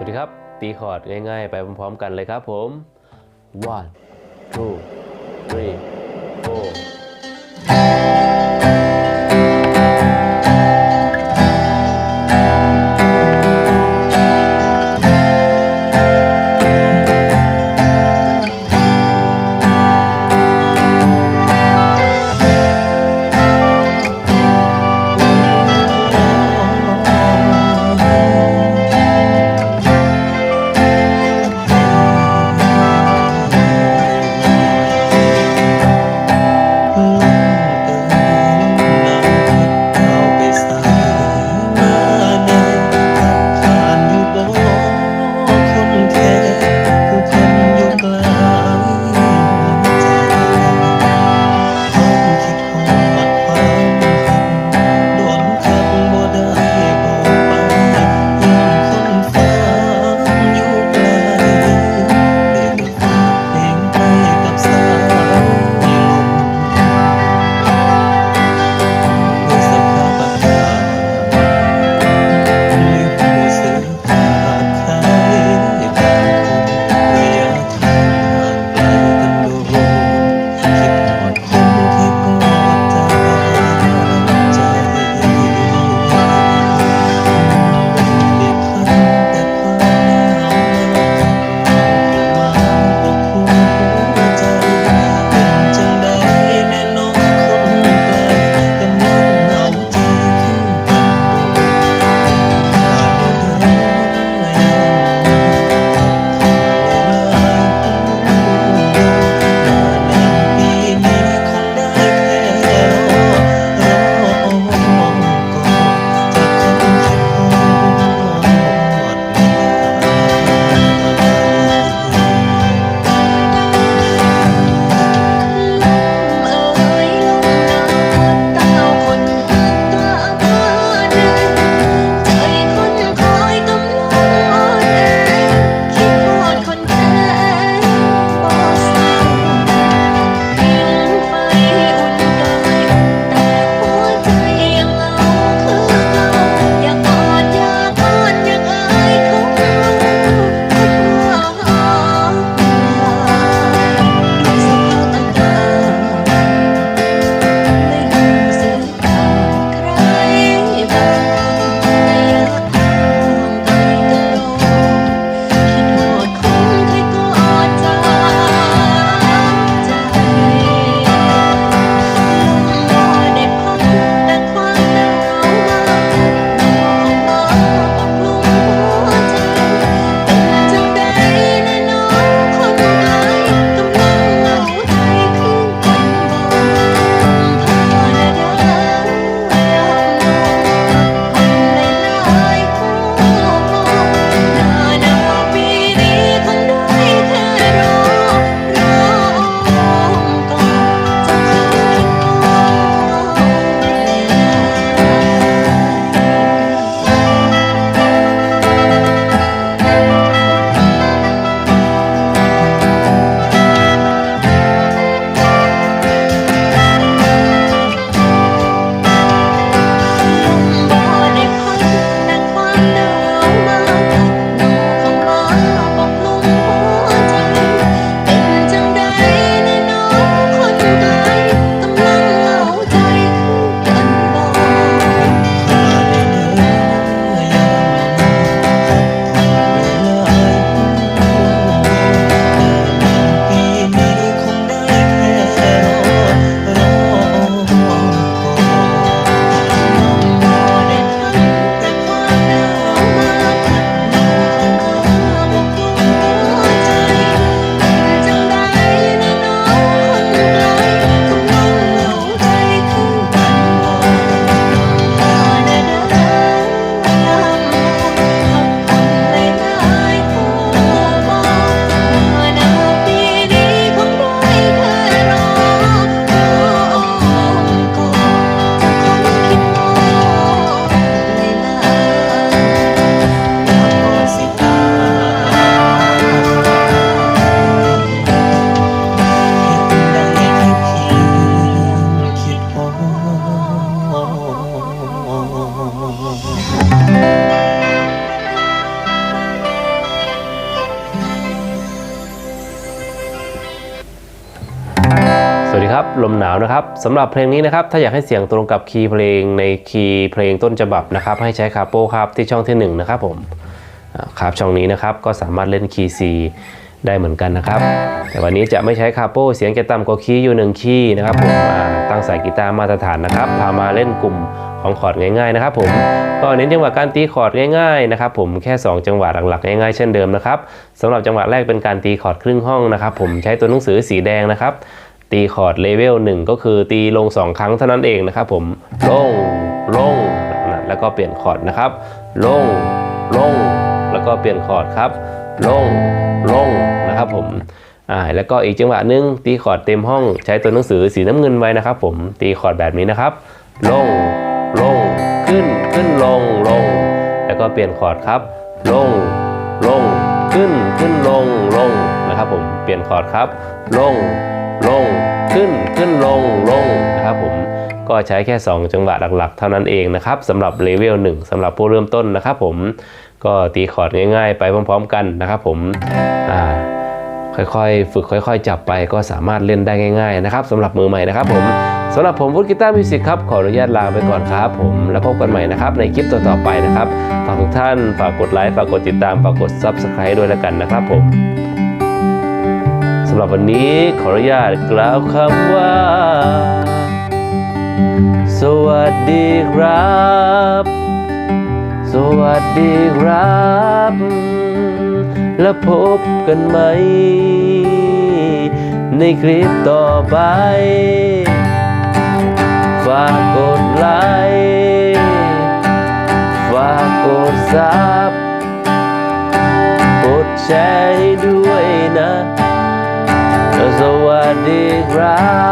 สวัสดีครับ ตีคอร์ดง่ายๆ ไปพร้อมๆกันเลยครับผม one two three four ครับลมหนาวนะครับสำหรับเพลงนี้นะครับถ้าอยากให้เสียงตรงกับคีย์เพลงในคีย์เพลงต้นฉบับนะครับให้ใช้คาโป้ครับที่ช่องที่หนึ่งนะครับผมอ่าครับช่องนี้นะครับก็สามารถเล่นคีย์ C ได้เหมือนกันนะครับ แต่วันนี้จะไม่ใช้คาโป้เสียงจะต่ำกว่าคีย์อยู่หนึ่งคีย์นะครับผมตั้งสายกีตาร์มาตรฐานนะครับพามาเล่นกลุ่มของคอร์ดง่ายๆนะครับผมก็เน้นจังหวะการตีคอร์ดง่ายๆนะครับผมแค่ 2 จังหวะหลักๆง่ายๆเช่นเดิมนะครับสำหรับจังหวะแรกเป็นการตีคอร์ดครึ่งห้องนะครับผมใช้ตัวหนังสือสีแดงนะครับ ตีคอร์ดเลเวล1ก็คือตีลง 2 ครั้งเท่านั้นเองนะครับผมลงลงนะแล้วก็เปลี่ยนคอร์ดนะครับลงลงแล้วก็เปลี่ยนคอร์ดครับลงลงนะครับผมอ่าแล้วก็อีกจังหวะหนึงตีคอร์ดเต็มห้องใช้ตัวหนังสือสีน้ำเงินไว้นะครับ ผมตีคอร์ดแบบนี้นะครับ ลงลงขึ้นขึ้นลงลง แล้วก็เปลี่ยนคอร์ดครับ ลงลงขึ้นขึ้นลงลงนะครับผมเปลี่ยนคอร์ดครับ ลง ลงขึ้นขึ้นลงลงนะครับผมก็ใช้แค่ 2 จังหวะหลักๆ เท่านั้นเองนะครับสำหรับเลเวล1สำหรับผู้เริ่มต้นนะครับผมก็ตีคอร์ดง่ายๆ ไปพร้อม ๆ กันนะครับผมอ่าค่อยๆ ฝึกค่อยๆ จับไปก็สามารถเล่นได้ง่ายๆนะครับสำหรับมือใหม่นะครับผมสำหรับผมวุฒิกีตาร์มิวสิกครับขออนุญาตลาไปก่อนครับผมแล้วพบกันใหม่นะครับในคลิปต่อๆไปนะครับฝากทุกท่านฝากกดไลค์ฝากกดติดตามฝากกด Subscribe ด้วยแล้วกันนะครับผม สำหรับวันนี้ขออนุญาตกล่าวคำว่า สวัสดีครับ สวัสดีครับ แล้วพบกันไหม ในคลิปต่อไป ฝากกดไลค์ฝากกดซับกดแชร์ให้ด้วยนะ As though I did right